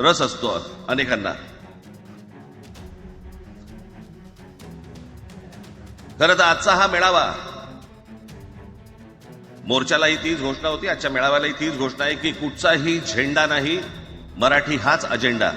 रस असतो अनेकांना. खरं तर आजचा हा मेळावा मोर्चालाही तीच घोषणा होती आजच्या मेळाव्यालाही तीच घोषणा आहे की कुठचाही झेंडा नाही मराठी हाच अजेंडा.